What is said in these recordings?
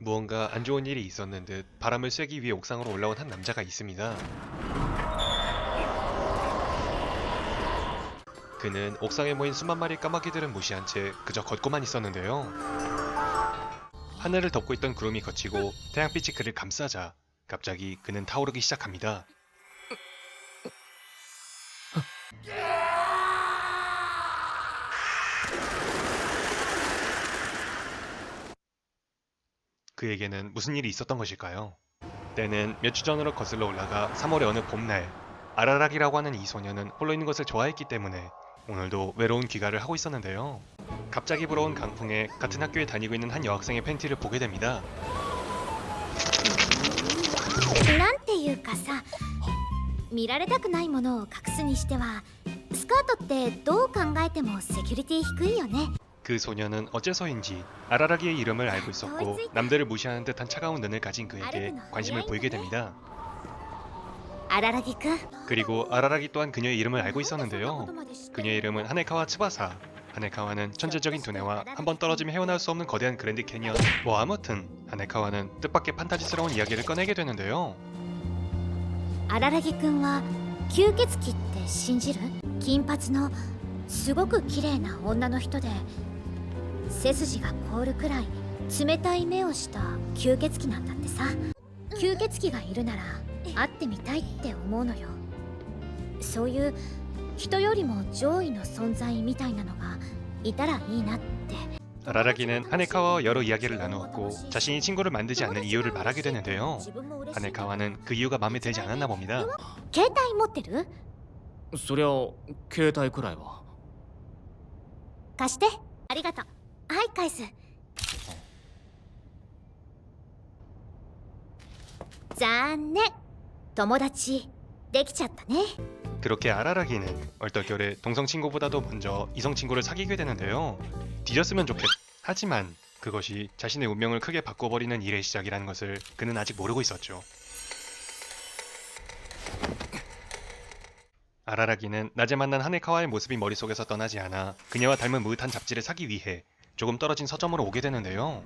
무언가 안 좋은 일이 있었는 듯 바람을 쐬기 위해 옥상으로 올라온 한 남자가 있습니다. 그는 옥상에 모인 수만 마리 까마귀들을 무시한 채 그저 걷고만 있었는데요. 하늘을 덮고 있던 구름이 걷히고 태양빛이 그를 감싸자 갑자기 그는 타오르기 시작합니다. 그에게는 무슨 일이 있었던 것일까요? 때는 몇 주 전으로 거슬러 올라가 3월의 어느 봄날 아라락이라고 하는 이 소녀는 홀로 있는 것을 좋아했기 때문에 오늘도 외로운 귀가를 하고 있었는데요. 갑자기 불어온 강풍에 같은 학교에 다니고 있는 한 여학생의 팬티를 보게 됩니다. なんていうかさ見られたくないものを隠すにしてはスカートってどう考えてもセキュリティ低いよね 그 소녀는 어째서인지 아라라기의 이름을 알고 있었고 남들을 무시하는 듯한 차가운 눈을 가진 그에게 관심을 보이게 됩니다. 荒木くん 그리고 아라라기 또한 그녀의 이름을 알고 있었는데요. 그녀의 이름은 하네카와 츠바사. 하네카와는 천재적인 두뇌와 한 번 떨어지면 헤어나올 수 없는 거대한 그랜드 캐니언. 뭐 아무튼 하네카와는 뜻밖의 판타지스러운 이야기를 꺼내게 되는데요. 荒木くんは吸血鬼って信じる金髪のすごく綺麗な女の人で 背筋が凍るくらい冷たい目をした吸血鬼なんだってさ吸血鬼がいるなら会ってみたいって思うのよそういう人よりも上位の存在みたいなのがいたらいいなって 아라라기는 하네카와와 여러 이야기를 나누었고 자신이 친구를 만들지 않는 이유를 말하게 되는데요. 自分も嬉しい 하네카와는 그 이유가 마음에 들지 않았나 봅니다. 携帯持ってるそりゃ携帯くらいは貸してありがとう はい返す残念友達できちゃったね 그렇게 아라라기는 얼떨결에 동성 친구보다도 먼저 이성 친구를 사귀게 되는데요. 뒤졌으면 좋겠. 하지만 그것이 자신의 운명을 크게 바꿔버리는 일의 시작이라는 것을 그는 아직 모르고 있었죠. 아라라기는 낮에 만난 하네카와의 모습이 머릿속에서 떠나지 않아 그녀와 닮은 무릇한 잡지를 사기 위해 조금 떨어진 서점으로 오게 되는데요.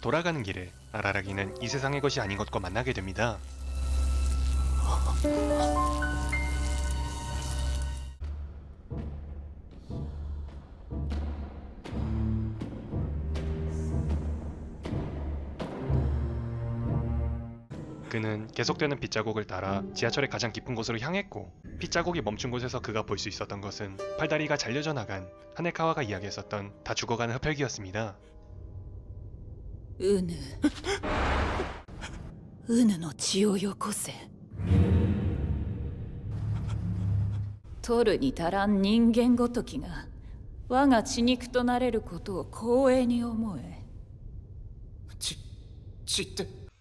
돌아가는 길에 아라라기는 이 세상의 것이 아닌 것과 만나게 됩니다. 그는 계속되는 빗자국을 따라 지하철의 가장 깊은 곳으로 향했고 빗자국이 멈춘 곳에서 그가 볼 수 있었던 것은 팔다리가 잘려져 나간 하네카와가 이야기했었던 다 죽어가는 흡혈귀였습니다. うぬうぬの血をよこせ取るに足らん人間ごときが我が血肉となれることを光栄に思えち血って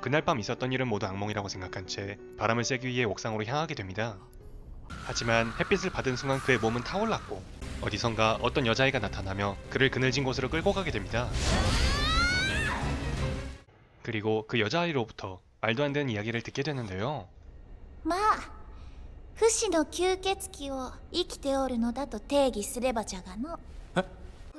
그날 밤 있었던 일은 모두 악몽이라고 생각한 채 바람을 쐬기 위해 옥상으로 향하게 됩니다. 하지만 햇빛을 받은 순간 그의 몸은 타올랐고 어디선가 어떤 여자아이가 나타나며 그를 그늘진 곳으로 끌고 가게 됩니다. 그리고 그 여자아이로부터 말도 안 되는 이야기를 듣게 되는데요. まあ不死の吸血鬼を生きておるのだと定義すればじゃがの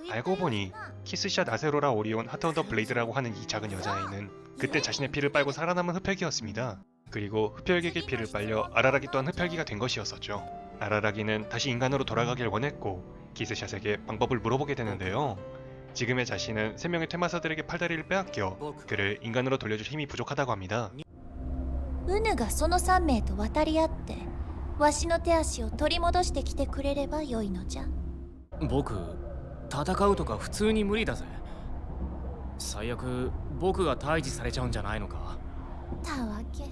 알고 보니 키스샷 아세로라 오리온 하트 언더 블레이드라고 하는 이 작은 여자아이는 그때 자신의 피를 빨고 살아남은 흡혈귀였습니다. 그리고 흡혈귀에게 피를 빨려 아라라기 또한 흡혈귀가 된 것이었었죠. 아라라기는 다시 인간으로 돌아가길 원했고 키스샷에게 방법을 물어보게 되는데요. 지금의 자신은 세 명의 퇴마사들에게 팔다리를 빼앗겨 그를 인간으로 돌려줄 힘이 부족하다고 합니다. ウヌがその3名と渡り合ってわしの手足を取り戻してきてくれればよいのじゃ僕 戦うとか普通に無理だぜ最悪僕が退治されちゃうんじゃないのかたわけ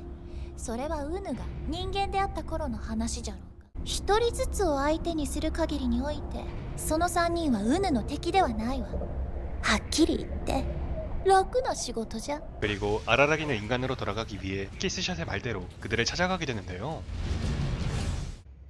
それはウヌが人間であった頃の話じゃろうが一人ずつを相手にする限りにおいてその3人はウヌの敵ではないわはっきり言って 楽な仕事じゃ 그리고 아라라기는 인간으로 돌아가기 위해 키스샷의 말대로 그들을 찾아가게 되는데요.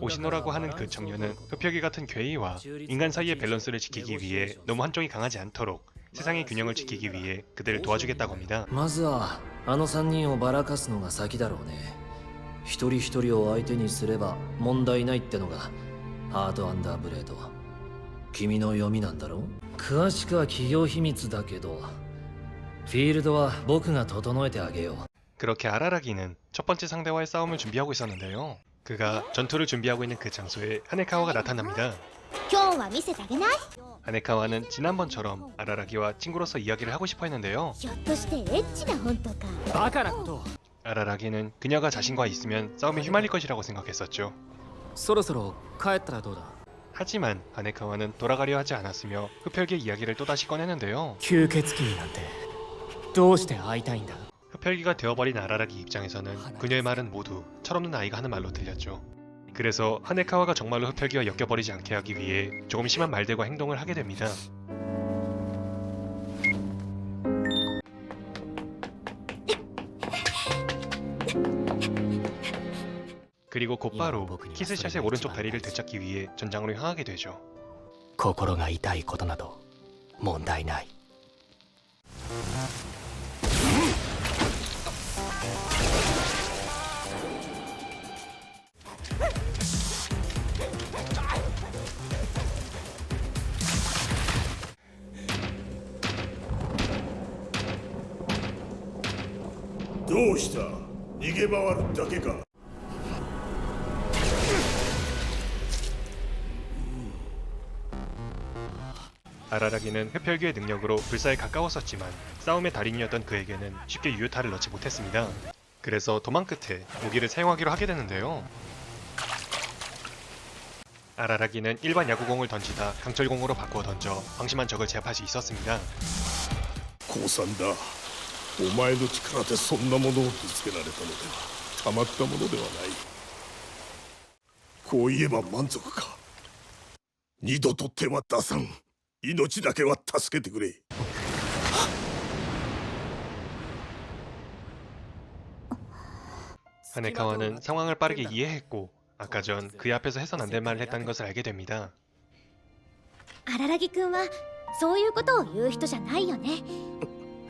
오시노라고 하는 그 청년은 흡혈귀 같은 괴이와 인간 사이의 밸런스를 지키기 위해 너무 한쪽이 강하지 않도록 세상의 균형을 지키기 위해 그들을 도와주겠다고 합니다. まずはあの3人をばらかすのが先だろうね一人一人を相手にすれば問題ないってのがハートアンダーブレード君の読みなんだろ詳しくは企業秘密だけどフィールドは僕が整えてあげよう 그렇게 아라라기는 첫 번째 상대와의 싸움을 준비하고 있었는데요. 그가 전투를 준비하고 있는 그 장소에 하네카와가 나타납니다. 今日は見せてあげない 하네카와는 지난번처럼 아라라기와 친구로서 이야기를 하고 싶어 했는데요. ひょっとしてエッチな本とかバカなことを 아라라기는 그녀가 자신과 있으면 싸움에 휘말릴 것이라고 생각했었죠. そろそろ帰ったらどうだ 하지만 하네카와는 돌아가려 하지 않았으며 흡혈귀의 이야기를 또다시 꺼내는데요. 吸血鬼になんてどうして会いたいんだ 흡혈귀가 되어버린 아라라기 입장에서는 그녀의 말은 모두 철없는 아이가 하는 말로 들렸죠. 그래서 하네카와가 정말로 흡혈귀와 엮여버리지 않게 하기 위해 조금 심한 말들과 행동을 하게 됩니다. 그리고 곧바로 키스샷의 오른쪽 다리를 되찾기 위해 전장으로 향하게 되죠. 心が痛いことなど問題ない どうした逃げ回るだけか 아라라기는 흡혈귀의 능력으로 불사에 가까웠었지만 싸움의 달인이었던 그에게는 쉽게 유효타를 넣지 못했습니다. 그래서 도망 끝에 무기를 사용하기로 하게 되는데요. 아라라기는 일반 야구공을 던지다 강철공으로 바꾸어 던져 방심한 적을 제압할 수 있었습니다. 降参だ お前の力でそんなものをぶつけられたのではたまったものではないこう言えば満足か二度と手は出さん命だけは助けてくれ 하네카와는 상황을 빠르게 이해했고 아까 전 그의 앞에서 해선 안 될 말을 했다는 것을 알게 됩니다. 荒木くんはそういうことを言う人じゃないよね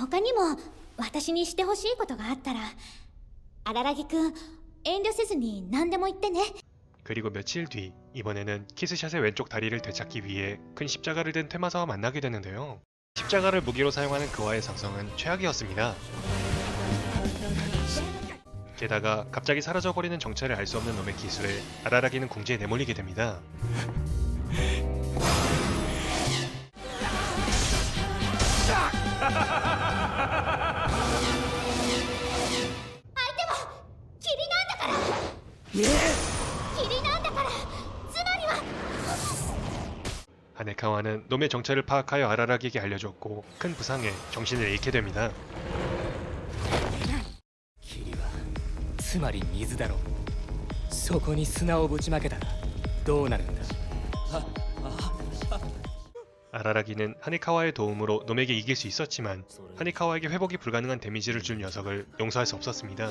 他にも私にしてほしいことがあったら荒木くん遠慮せずに何でも言ってね 그리고 며칠 뒤 이번에는 키스샷의 왼쪽 다리를 되찾기 위해 큰 십자가를 든 퇴마사와 만나게 되는데요. 십자가를 무기로 사용하는 그와의 상성은 최악이었습니다. 게다가 갑자기 사라져버리는 정체를 알 수 없는 놈의 기술에 아라라기는 궁지에 내몰리게 됩니다. 하네카와는 놈의 정체를 파악하여 아라라기에게 알려줬고 큰 부상에 정신을 잃게 됩니다. 霧はつまり水だろうそこに砂をぶちまけたらどうなるんだ 아라라기는 하네카와의 도움으로 놈에게 이길 수 있었지만 하네카와에게 회복이 불가능한 데미지를 준 녀석을 용서할 수 없었습니다.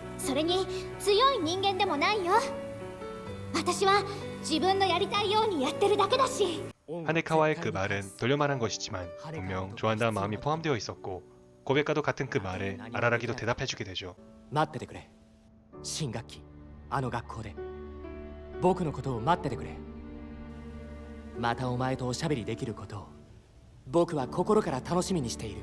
それに強い人間でもないよ私は自分のやりたいようにやってるだけだし 하네카와의 그 말은 돌려 말한 것이지만 분명 좋아한다는 마음이 포함되어 있었고 고백과도 같은 그 말에 아라라기도 대답해주게 되죠. 待っててくれ新学期あの学校で僕のことを待っててくれまたお前とおしゃべりできることを僕は心から楽しみにしている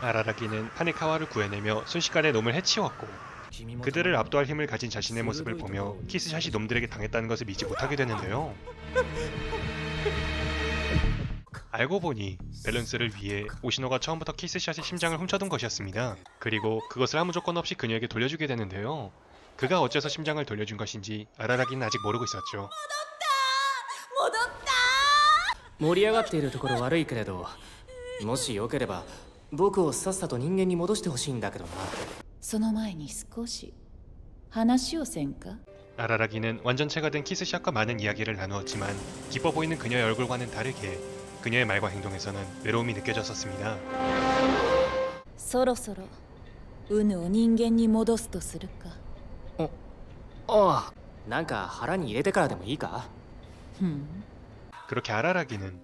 아라라기는 하네카와를 구해내며 순식간에 놈을 해치웠고 그들을 압도할 힘을 가진 자신의 모습을 보며 키스샷이 놈들에게 당했다는 것을 믿지 못하게 되는데요. 알고 보니 밸런스를 위해 오시노가 처음부터 키스샷의 심장을 훔쳐둔 것이었습니다. 그리고 그것을 아무 조건 없이 그녀에게 돌려주게 되는데요. 그가 어째서 심장을 돌려준 것인지 아라라기는 아직 모르고 있었죠. 盛り上がっているところ悪いけれどもしよければ 僕をさっさと人間に戻してほしいんだけどなその前に少し話をせんか 아라라기는 완전체가 된 키스샷과 많은 이야기를 나누었지만 기뻐 보이는 그녀의 얼굴과는 다르게 그녀의 말과 행동에서는 외로움이 느껴졌었습니다. そろそろウヌを人間に戻すとするかああなんか腹に入れてからでもいいかふん 그렇게 아라라기는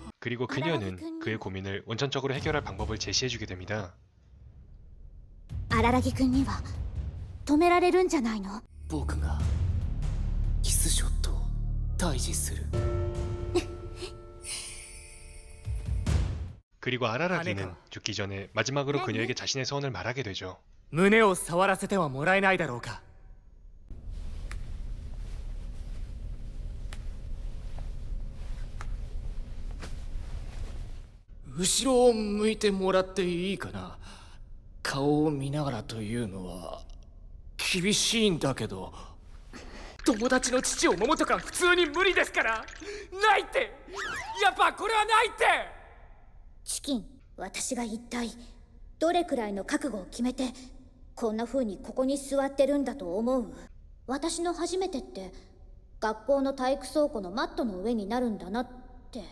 그리고 그녀는 그의 고민을 원천적으로 해결할 방법을 제시해주게 됩니다. 荒らぎくんには止められるんじゃないの僕がキスショットを退治する 그리고 아라라기는 하네카. 죽기 전에 마지막으로 그녀에게 자신의 소원을 말하게 되죠. 胸を触らせてはもらえないだろうか 後ろを向いてもらっていいかな？顔を見ながらというのは厳しいんだけど友達の父を揉むとか普通に無理ですから。ないって！やっぱこれはないって！チキン私が一体どれくらいの覚悟を決めてこんな風にここに座ってるんだと思う？私の初めてって学校の体育倉庫のマットの上になるんだなって。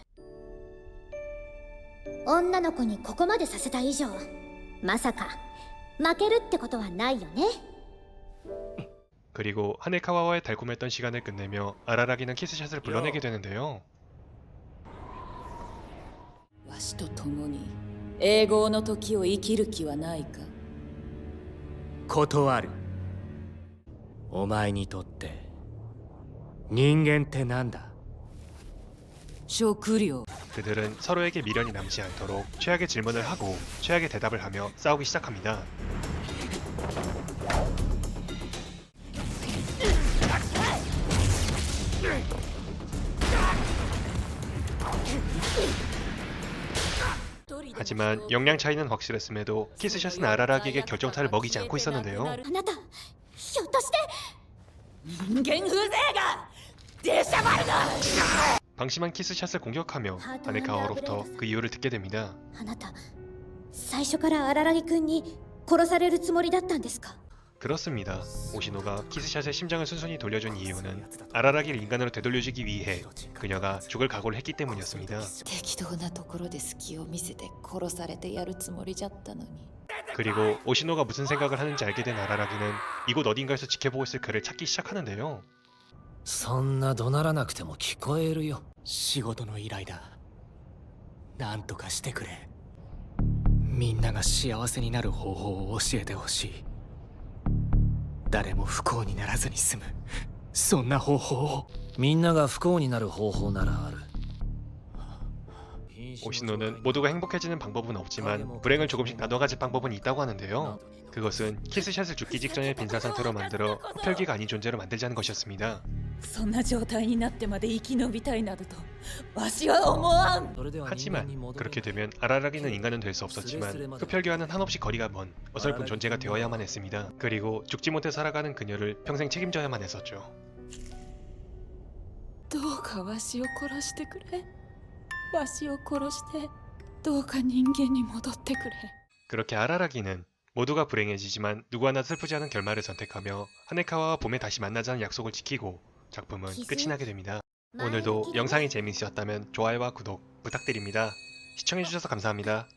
女の子にここまでさせた以上まさか負けるってことはないよね 그리고 하네카와와의 달콤했던 시간을 끝내며 아라라기는 키스샷을 불러내게 되는데요. わしと共に永劫の時を生きる気はないか断るお前にとって人間ってなんだ食料 그들은 서로에게 미련이 남지 않도록 최악의 질문을 하고 최악의 대답을 하며 싸우기 시작합니다. 하지만 역량 차이는 확실했음에도 키스샷은 아라락에게 결정타를 먹이지 않고 있었는데요. 인간 후세가 人間風情が出しゃばるな 방심한 키스샷을 공격하며 하네카와로부터 그 이유를 듣게 됩니다. あなた最初から荒木くんに殺されるつもりだったんですか 그렇습니다. 오시노가 키스샷의 심장을 순순히 돌려준 이유는 아라라기를 인간으로 되돌려주기 위해 그녀가 죽을 각오를 했기 때문이었습니다. 適当なところで隙を見せて殺されてやるつもりじゃったのに 그리고 오시노가 무슨 생각을 하는지 알게 된 아라라기는 이곳 어딘가에서 지켜보고 있을 그를 찾기 시작하는데요. そんな怒鳴らなくても聞こえるよ。仕事の依頼だ。なんとかしてくれ。みんなが幸せになる方法を教えてほしい。誰も不幸にならずに済む。そんな方法を。みんなが不幸になる方法ならある 오시노는 모두가 행복해지는 방법은 없지만 불행을 조금씩 나눠 가질 방법은 있다고 하는데요. 그것은 키스샷을 죽기 직전의 빈사 상태로 만들어 흡혈귀가 아닌 존재로 만들자는 것이었습니다. そんな状態になってまで生き延びたいなどとわしは思わんそれでは人間に 하지만 戻れ 그렇게 되면 아라라기는 인간은 될 수 없었지만 흡혈귀와는 한없이 거리가 먼 어설픈 존재가 되어야만 했습니다. 그리고 죽지 못해 살아가는 그녀를 평생 책임져야만 했었죠. どうかわしを殺してくれ わしを殺してどうか人間に戻ってくれ 그렇게 아라라기는 모두가 불행해지지만 누구 하나 슬프지 않은 결말을 선택하며 하네카와와 봄에 다시 만나자는 약속을 지키고 작품은 끝이 나게 됩니다. 오늘도 영상이 재미있었다면 좋아요와 구독 부탁드립니다. 시청해주셔서 감사합니다.